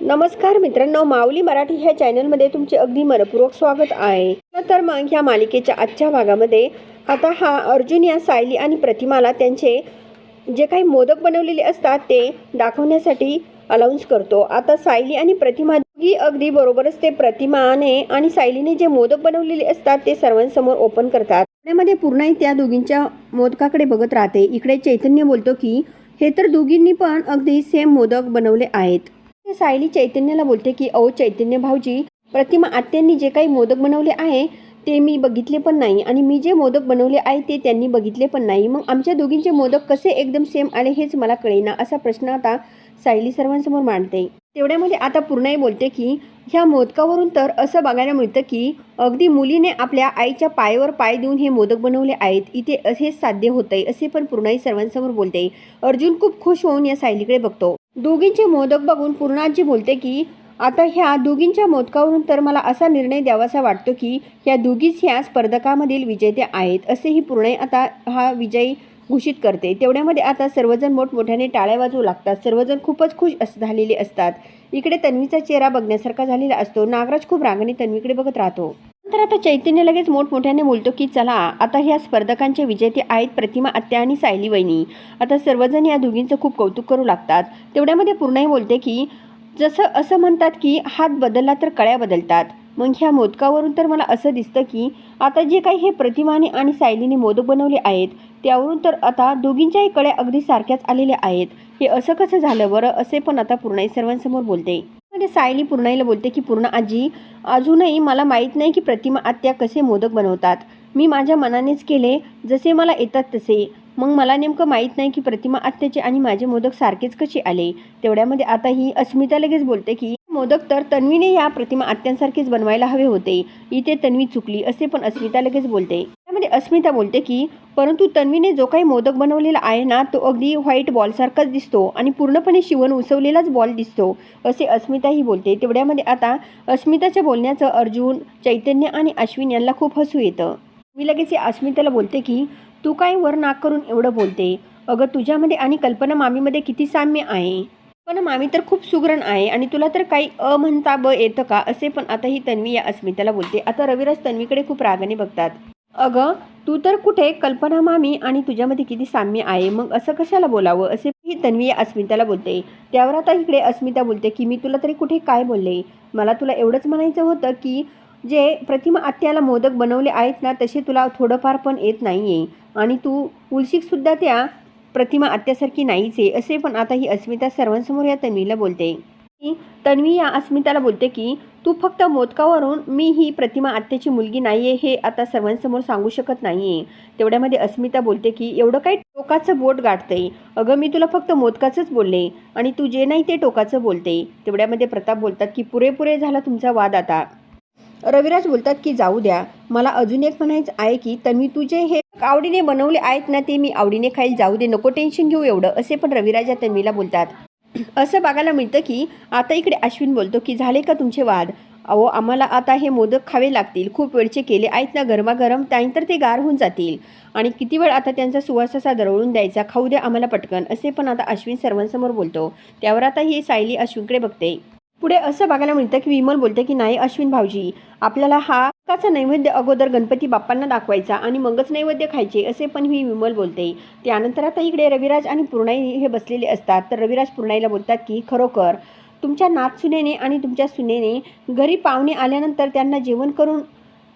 नमस्कार मित्रांनो माऊली मराठी ह्या चॅनलमध्ये तुमचे अगदी मनपूर्वक स्वागत आहे. तर मग ह्या मालिकेच्या आजच्या भागामध्ये. आता हा अर्जुन या सायली आणि प्रतिमाला त्यांचे जे काही मोदक बनवलेले असतात ते दाखवण्यासाठी अलाउन्स करतो. आता सायली आणि प्रतिमा ही अगदी बरोबरच ते प्रतिमाने आणि सायलीने जे मोदक बनवलेले असतात ते सर्वांसमोर ओपन करतात. त्यामध्ये पूर्णाई त्या दोघींच्या मोदकाकडे बघत राहते. इकडे चैतन्य बोलतो की हे तर दोघींनी पण अगदी सेम मोदक बनवले आहेत. सायली चैतन्याला बोलते की अहो चैतन्य भाऊजी प्रतिमा आत्यांनी जे काही मोदक बनवले आहे ते मी बघितले पण नाही. आणि मी जे मोदक बनवले आहे ते त्यांनी बघितले पण नाही. मग आमच्या दोघींचे मोदक कसे एकदम सेम आले हेच मला कळेना असा प्रश्न आता सायली सर्वांसमोर मांडते. तेवढ्यामध्ये आता पूर्णाई बोलते की ह्या मोदकावरून तर असं बघायला मिळतं की अगदी मुलीने आपल्या आईच्या पायावर पाय देऊन हे मोदक बनवले आहेत. इथे असे साध्य होतंय असे पण पूर्णाई सर्वांसमोर बोलते. अर्जुन खूप खुश होऊन या सायलीकडे बघतो. दोघींचे मोदक बघून पूर्णाजी बोलते की आता ह्या दोघींच्या मोदकावरून तर मला असा निर्णय द्यावासा वाटतो की ह्या दोघीच ह्या स्पर्धकामधील विजेते आहेत असेही पूर्णे आता हा विजयी घोषित करते. तेवढ्यामध्ये आता सर्वजण मोठमोठ्याने टाळ्या वाजवू लागतात. सर्वजण खूपच खुश अस झालेले असतात. इकडे तन्वीचा चेहरा बघण्यासारखा झालेला असतो. नागराज खूप रागाने तन्वीकडे बघत राहतो. तर आता चैतन्य लगेच मोठमोठ्याने बोलतो की चला आता ह्या स्पर्धकांचे विजेते आहेत प्रतिमा आत्या आणि सायली वहिनी. आता सर्वजण या दोघींचं खूप कौतुक करू लागतात. तेवढ्यामध्ये पूर्णही बोलते की जसं असं म्हणतात की हात बदलला तर कळ्या बदलतात. मग ह्या मोदकावरून तर मला असं दिसतं की आता जे काही हे प्रतिमाने आणि सायलीने मोदक बनवले आहेत त्यावरून तर आता दोघींच्याही कळ्या अगदी सारख्याच आलेल्या आहेत. हे असं कसं झालं बरं असे पण आता पूर्णाई सर्वांसमोर बोलते. म्हणजे सायली पूर्णाईला बोलते की पूर्ण आजी अजूनही मला माहीत नाही की प्रतिमा आत्या कसे मोदक बनवतात. मी माझ्या मनानेच केले जसे मला येतात तसे. मग मला नेमकं माहीत नाही की प्रतिमा आत्याचे आणि माझे मोदक सारखेच कसे आले. तेवढ्यामध्ये आता ही अस्मिता लगेच बोलते की मोदक तर तन्वीने या प्रतिमा आत्यांसारखेच बनवायला हवे होते. इथे तन्वी चुकली असे पण अस्मिता लगेच बोलते. त्यामध्ये अस्मिता बोलते की परंतु तन्वीने जो काही मोदक बनवलेला आहे ना तो अगदी व्हाईट बॉलसारखाच दिसतो आणि पूर्णपणे शिवण उसवलेलाच बॉल दिसतो असे अस्मिताही बोलते. तेवढ्यामध्ये आता अस्मिताच्या बोलण्याचं अर्जुन चैतन्य आणि अश्विन यांना खूप हसू येतं. मी लगेच या अस्मिताला बोलते की तू काय वर नाक करून एवढं बोलते? अगं तुझ्यामध्ये आणि कल्पना मामीमध्ये किती साम्य आहे? पण मामी तर खूप सुगरण आहे आणि तुला तर काही अ म्हणता ब येतं का? असे पण आता ही तन्वी या अस्मिताला बोलते. आता रविराज तन्वीकडे खूप रागाने बघतात. अगं तू तर कुठे? कल्पना मामी आणि तुझ्यामध्ये किती साम्य आहे? मग असं कशाला बोलावं? असे ही तन्वी या अस्मिताला बोलते. त्यावर आता इकडे अस्मिता बोलते की मी तुला तरी कुठे काय बोलले? मला तुला एवढंच म्हणायचं होतं की जे प्रतिमा आत्याला मोदक बनवले आहेत ना तसे तुला थोडंफार पण येत नाही आहे आणि तू उलशिकसुद्धा त्या प्रतिमा आत्यासारखी नाहीच आहे. असे पण आता ही अस्मिता सर्वांसमोर या तन्वीला बोलते. आहे तन्वी या अस्मिताला बोलते की तू फक्त मोदकावरून मी ही प्रतिमा आत्याची मुलगी नाही आहे हे आता सर्वांसमोर सांगू शकत नाही आहे तेवढ्यामध्ये अस्मिता बोलते की एवढं काही टोकाचं बोट गाठते अगं मी तुला फक्त मोदकाचंच बोलले आणि तू जे नाही ते टोकाचं बोलते. तेवढ्यामध्ये प्रताप बोलतात की पुरेपुरे झाला तुमचा वाद आता. रविराज बोलतात की जाऊ द्या. मला अजून एक म्हणायचं आहे की तन्वी तुझे हे आवडीने बनवले आहेत ना ते मी आवडीने खाईल. जाऊ दे नको टेन्शन घेऊ एवढं. असे पण रविराज या तन्वीला बोलतात. असं बघायला मिळतं की आता इकडे अश्विन बोलतो की झाले का तुमचे वाद? अहो आम्हाला आता हे मोदक खावे लागतील. खूप वेळचे केले आहेत ना गरमागरम त्यानंतर ते गार होऊन जातील. आणि किती वेळ आता त्यांचा सुवास असा दरवळून द्यायचा? खाऊ द्या आम्हाला पटकन असे पण आता अश्विन सर्वांसमोर बोलतो. त्यावर आता ही सायली अश्विनकडे बघते. पुढे असं बघायला मिळतं की विमल बोलते की नाही अश्विन भाऊजी आपल्याला हा काचा नैवेद्य अगोदर गणपती बाप्पांना दाखवायचा आणि मगच नैवेद्य खायचे असे पण मी विमल बोलते. त्यानंतर आता इकडे रविराज आणि पूर्णाई हे बसलेले असतात. तर रविराज पूर्णाईला बोलतात की खरोखर तुमच्या नातसुनेने आणि तुमच्या सुनेने घरी पाहुणे आल्यानंतर त्यांना जेवण करून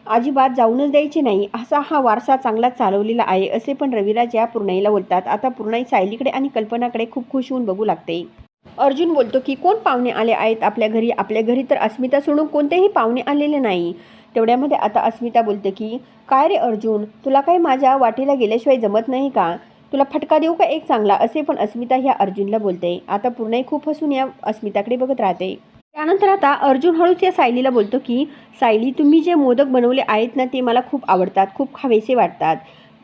अजिबात जाऊनच द्यायचे नाही. असा हा वारसा चांगला चालवलेला आहे असे पण रविराज या पूर्णाईला बोलतात. आता पूर्णाई सायलीकडे आणि कल्पनाकडे खूप खुश होऊन बघू लागते. अर्जुन बोलतो की कोण पाहुणे आले आहेत आपल्या घरी? आपल्या घरी तर अस्मिता सोडून कोणतेही पाहुणे आलेले नाही. तेवढ्यामध्ये आता अस्मिता बोलते की काय रे अर्जुन? तुला काही माझ्या वाटेला गेल्याशिवाय जमत नाही का? तुला फटका देऊ का एक चांगला? असे पण अस्मिता ह्या अर्जुनला बोलते. आता पूर्णही खूप हसून या अस्मिताकडे बघत राहते. त्यानंतर आता अर्जुन हळूच या सायलीला बोलतो की सायली तुम्ही जे मोदक बनवले आहेत ना ते मला खूप आवडतात खूप खावेसे वाटतात.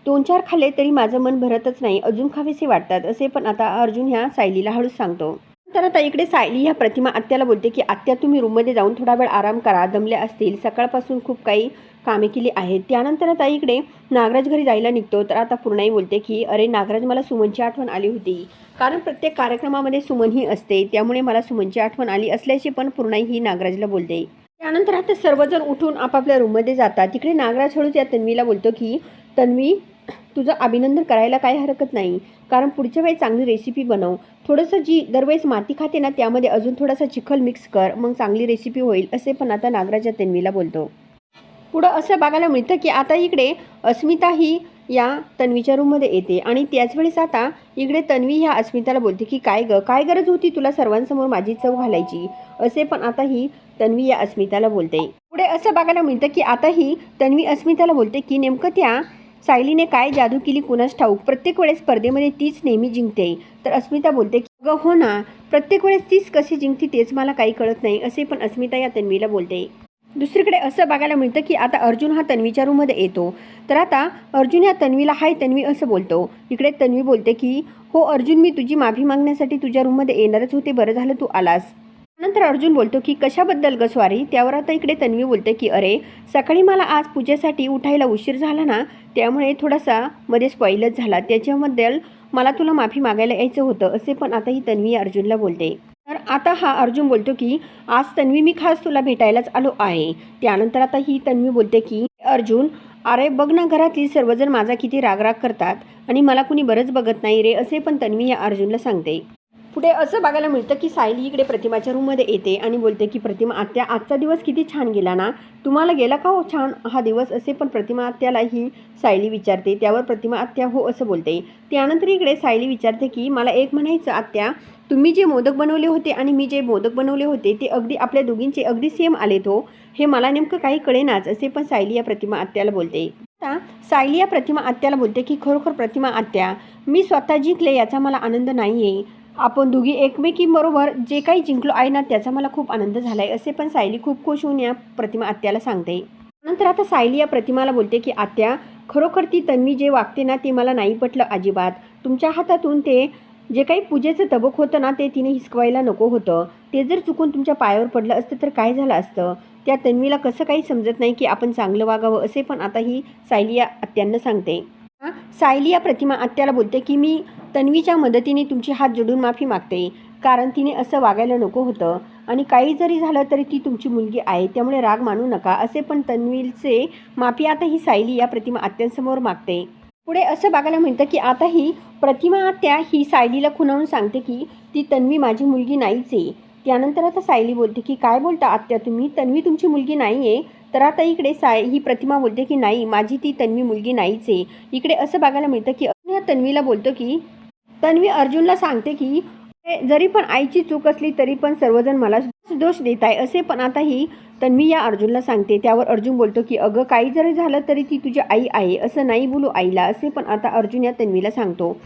दोन चार खाल्ले तरी माझं मन भरतच नाही अजून खावेसे वाटतात असे पण आता अर्जुन ह्या सायलीला हळूच सांगतो. तर आता इकडे सायली ह्या प्रतिमा आत्याला बोलते की आत्या तुम्ही रूममध्ये जाऊन थोडा वेळ आराम करा. दमले असतील. सकाळपासून खूप काही कामे केली आहेत. त्यानंतर आता इकडे नागराज घरी जायला निघतो. तर आता पूर्णाई बोलते की अरे नागराज मला सुमनची आठवण आली होती. कारण प्रत्येक कार्यक्रमामध्ये सुमन ही असते. त्यामुळे मला सुमनची आठवण आली असल्याची पण पूर्णाई ही नागराजला बोलते. त्यानंतर आता सर्वजण उठून आपापल्या रूममध्ये जातात. तिकडे नागराज हळूच या तन्वीला बोलतो की तन्वी तुझं अभिनंदन करायला काही हरकत नाही. कारण पुढच्या वेळी चांगली रेसिपी बनव. थोडंसं जी दरवेळेस माती खाते ना त्यामध्ये अजून थोडासा चिखल मिक्स कर. मग चांगली रेसिपी होईल असे पण आता नागराजा तन्वीला बोलतो. पुढं असं बघायला मिळतं की आता इकडे अस्मिता ही या तन्वीच्या रूममध्ये येते. आणि त्याच वेळेस आता इकडे तन्वी ह्या अस्मिताला बोलते की काय ग? काय गरज होती तुला सर्वांसमोर माझी चव घालायची? असे पण आता ही तन्वी या अस्मिताला बोलते. पुढे असं बघायला मिळतं की आता ही तन्वी अस्मिताला बोलते की नेमकं त्या सायलीने काय जादू केली कुणास ठाऊक? प्रत्येक वेळेस स्पर्धेमध्ये तीच नेहमी जिंकते. तर अस्मिता बोलते की अगं हो ना. प्रत्येक वेळेस तीच कशी जिंकते तेच मला काही कळत नाही असे पण अस्मिता या तन्वीला बोलते. दुसरीकडे असं बघायला मिळतं की आता अर्जुन हा तन्वीच्या रूममध्ये येतो. तर आता अर्जुन या तन्वीला हाय तन्वी असं बोलतो. इकडे तन्वी बोलते की हो अर्जुन मी तुझी माफी मागण्यासाठी तुझ्या रूममध्ये येणारच होते. बरं झालं तू आलास. नंतर अर्जुन बोलतो की कशाबद्दल ग स्वारी? त्यावर आता इकडे तन्वी बोलते की अरे सकाळी मला आज पूजेसाठी उठायला उशीर झाला ना त्यामुळे थोडासा मध्ये स्पॉईलच झाला. त्याच्याबद्दल मला तुला माफी मागायला यायचं होतं असे पण आता ही तन्वी अर्जुनला बोलते. तर आता हा अर्जुन बोलतो की आज तन्वी मी खास तुला भेटायलाच आलो आहे. त्यानंतर आता ही तन्वी बोलते की अर्जुन अरे बघ ना घरातली सर्वजण माझा किती रागराग करतात आणि मला कुणी बरंच बघत नाही रे असे पण तन्वी या अर्जुनला सांगते. पुढे असं बघायला मिळतं की सायली इकडे प्रतिमाच्या रूममध्ये येते आणि बोलते की प्रतिमा आत्या आजचा दिवस किती छान गेला ना? तुम्हाला गेला का हो छान हा दिवस? असे पण प्रतिमा आत्याला ही सायली विचारते. त्यावर प्रतिमा आत्या हो असं बोलते. त्यानंतर इकडे सायली विचारते की मला एक म्हणायचं आत्या तुम्ही जे मोदक बनवले होते आणि मी जे मोदक बनवले होते ते अगदी आपल्या दोघींचे अगदी सेम आलेत हो. हे मला नेमकं काही कळेनाच असे पण सायली या प्रतिमा आत्याला बोलते. आता सायली या प्रतिमा आत्याला बोलते की खरोखर प्रतिमा आत्या मी स्वतः जिंकले याचा मला आनंद नाही आहे आपण दोघी एकमेकींबरोबर जे काही जिंकलो आहे ना त्याचा मला खूप आनंद झाला आहे असे पण सायली खूप खुश होऊन या प्रतिमा आत्याला सांगते. नंतर आता सायली या प्रतिमाला बोलते की आत्या खरोखर ती तन्वी जे वागते ना ते मला नाही पटलं अजिबात. तुमच्या हातातून ते जे काही पूजेचं तबक होतं ना ते तिने हिसकवायला नको होतं. ते जर चुकून तुमच्या पायावर पडलं असतं तर काय झालं असतं त्या तन्वीला कसं काही समजत नाही की आपण चांगलं वागावं असे पण आता ही सायली या आत्यांना सांगते. सायली या प्रतिमा आत्याला बोलते की मी तन्वीच्या मदतीने तुमची हात जोडून माफी मागते कारण तिने असं वागायला नको होतं. आणि काही जरी झालं तरी ती तुमची मुलगी आहे त्यामुळे राग मानू नका असे पण तन्वीचे माफी आता ही सायली या प्रतिमा आत्यांसमोर मागते. पुढे असं बघायला मिळतं की आता ही प्रतिमा आत्या ही सायलीला खुणावून सांगते की ती तन्वी माझी मुलगी नाहीच आहे. त्यानंतर आता सायली बोलते की काय बोलता आत्या तुम्ही? तन्वी तुमची मुलगी नाही आहे तर आता इकडे साय ही प्रतिमा बोलते की नाही माझी ती तन्वी मुलगी नाहीच आहे. इकडे असं बघायला मिळतं की ह्या तन्वीला बोलतो की तन्वी अर्जुनला सांगते की जरी पण आईची चूक असली तरी पण सर्वजण मला दोष देत आहे असे पण आता ही तन्वी या अर्जुनला सांगते. त्यावर अर्जुन बोलतो की अगं काही जरी झालं तरी ती तुझी आई आहे असं नाही बोलू आईला असे पण आता अर्जुन या तन्वीला सांगतो.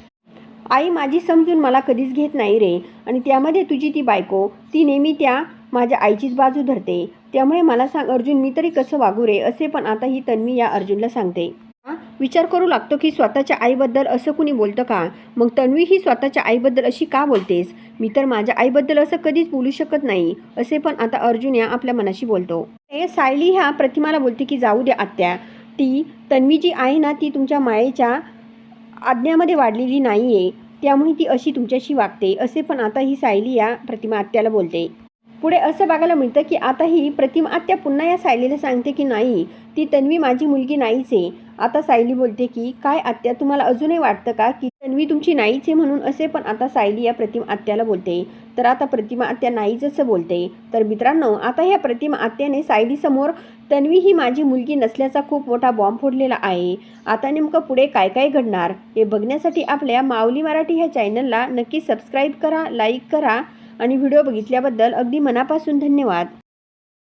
आई माझी समजून मला कधीच घेत नाही रे आणि त्यामध्ये तुझी ती बायको ती नेहमी त्या माझ्या आईचीच बाजू धरते. त्यामुळे मला सांग अर्जुन मी तरी कसं वागू रे असे पण आता ही तन्वी या अर्जुनला सांगते. विचार करू लागतो की स्वतःच्या आईबद्दल असं कुणी बोलतं का? मग तन्वी ही स्वतःच्या आईबद्दल अशी का बोलतेस? मी तर माझ्या आईबद्दल असं कधीच बोलू शकत नाही असे पण आता अर्जुन या आपल्या मनाशी बोलतो. हे सायली ह्या प्रतिमाला बोलते की जाऊ द्या आत्या. ती तन्वी जी आहे ना ती तुमच्या मायेच्या आज्ञामध्ये वाढलेली नाही आहे त्यामुळे ती अशी तुमच्याशी वागते असे पण आता ही सायली या प्रतिमा आत्याला बोलते. पुढे असं बघायला मिळतं की आता ही प्रतिमा आत्या पुन्हा या सायलीला सांगते की नाही ती तन्वी माझी मुलगी नाहीच आहे. आता सायली बोलते की काय आत्या तुम्हाला अजूनही वाटतं का की तन्वी तुमची नाहीच आहे म्हणून असे पण आता सायली या प्रतिमा आत्याला बोलते. तर आता प्रतिमा आत्या नाहीच असं बोलते. तर मित्रांनो आता ह्या प्रतिमा आत्याने सायलीसमोर तन्वी ही माझी मुलगी नसल्याचा खूप मोठा बॉम्ब फोडलेला आहे. आता नेमकं पुढे काय काय घडणार? हे बघण्यासाठी आपल्या माऊली मराठी ह्या चॅनलला नक्की सबस्क्राईब करा लाईक करा आणि व्हिडिओ बघितल्याबद्दल अगदी मनापासून धन्यवाद.